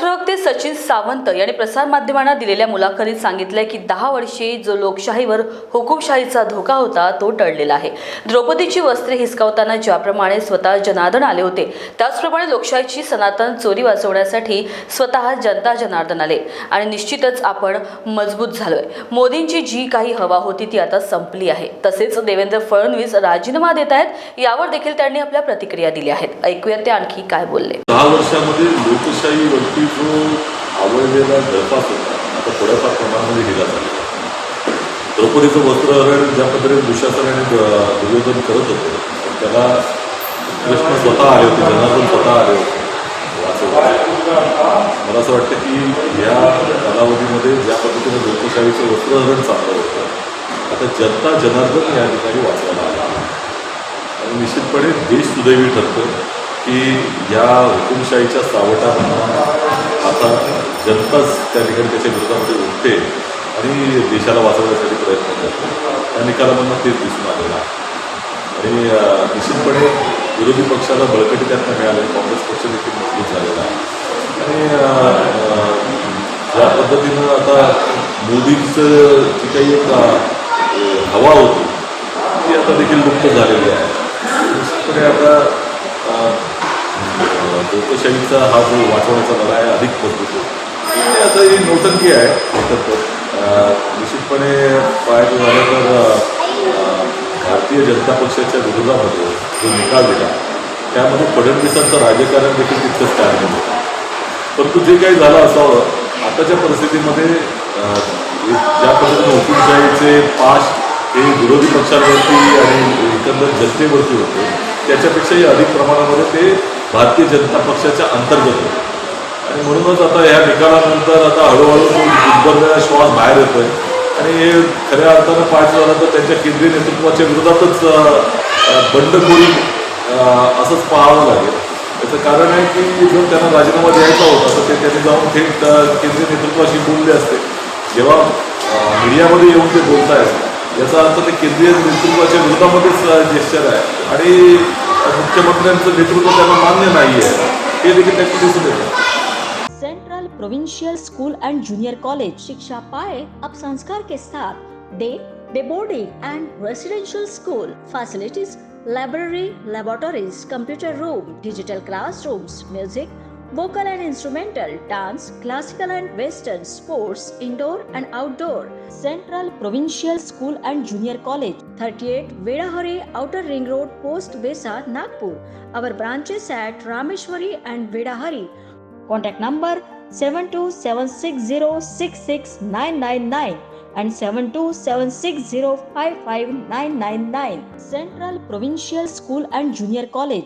Police Sachin Sawant यांनी प्रसारमाध्यमांना दिलेल्या मुलाखतीत सांगितलंय की दहा वर्षे जो लोकशाहीवर हुकुमशाहीचा धोका होता तो टळलेला आहे. द्रौपदीची वस्त्रे हिसकावताना ज्याप्रमाणे स्वतः जनार्दन आले होते त्याचप्रमाणे लोकशाहीची सनातन चोरी वाचवण्यासाठी स्वतः जनता जनार्दन आले. आणि निश्चितच आपण मजबूत झालोय. मोदींची जी काही हवा होती ती आता संपली आहे. तसेच देवेंद्र फडणवीस राजीनामा देत आहेत यावर देखील त्यांनी आपल्या प्रतिक्रिया दिल्या आहेत. ऐकूया ते आणखी काय बोलले. दहा वर्षामध्ये लोकशाहीवरती जो आवडलेला धरपास होता. आता थोड्याफार प्रमाणामध्ये दिला झाला द्रौपदीचं वस्त्रहरण ज्या पद्धतीने दुशासन आणि दुर्योधन करत होते पण त्याला कृष्ण स्वतः आले होते जनार्दन स्वतः आले होते. मला असं वाटतं की या कालावधीमध्ये ज्या पद्धतीने लोकशाहीचं वस्त्रहरण चाललं होतं आता जनता जनार्दन या ठिकाणी वाचवायला आला. आणि निश्चितपणे देश सुदैवी ठरतो की या हुकुमशाहीच्या सावटांना आता जनताच त्या ठिकाणी त्याच्या विरोधामध्ये उठते आणि देशाला वाचवण्यासाठी प्रयत्न करते त्या निकालामधनं तेच दिसून आलेलं आहे. आणि निश्चितपणे विरोधी पक्षाला बळकटी त्यातनं मिळाले काँग्रेस पक्ष देखील मजबूत झालेला आहे. आणि ज्या पद्धतीनं आता मोदींचं जी काही एक हवा होती ती आता देखील मुक्त झालेली आहे. निश्चितपणे आता लोकशाहीचा हा जो वाचवण्याचा लढा आहे अधिक मजबूत होतो आता ही नोटंकी आहे निश्चितपणे पाहायचं झालं तर भारतीय जनता पक्षाच्या विरोधामध्ये जो निकाल दिला त्यामध्ये फडणवीसांचं राजकारण देखील तितकंच कारण होतं परंतु जे काही झालं असावं आताच्या परिस्थितीमध्ये ज्या पद्धतीने हुकुमशाहीचे पाश हे विरोधी पक्षांवरती आणि एकंदर जनतेवरती होते त्याच्यापेक्षाही अधिक प्रमाणामध्ये ते भारतीय जनता पक्षाच्या अंतर्गत आणि म्हणूनच आता ह्या निकालानंतर आता हळूहळू दुर्बल श्वास बाहेर येतोय. आणि हे खऱ्या अर्थानं पाहायचं झालं तर त्यांच्या केंद्रीय नेतृत्वाच्या विरोधातच बंडखोरी असंच पाहावं लागेल. त्याचं कारण आहे की जर त्यांना राजीनामा द्यायचा होता तर ते त्यांनी जाऊन थेट केंद्रीय नेतृत्वाशी बोलले असते. जेव्हा मीडियामध्ये येऊन ते बोलतायत याचा अर्थ ते केंद्रीय नेतृत्वाच्या विरोधामध्येच जेस्चर आहे. आणि मुख्यमंत्र्यांचं नेतृत्व त्यांना मान्य नाही आहे हे देखील त्याच्यात दिसून येतं. Central provincial school and junior college शिक्षा पाए अब संस्कार के साथ day day boarding and residential school facilities library laboratories computer room digital classrooms music vocal and instrumental dance classical and western sports indoor and outdoor central provincial school and junior college 38 vedahari outer ring road post besa nagpur our branches at rameshwari and vedahari Contact number 7276066999 and 7276055999. Central Provincial School and Junior College.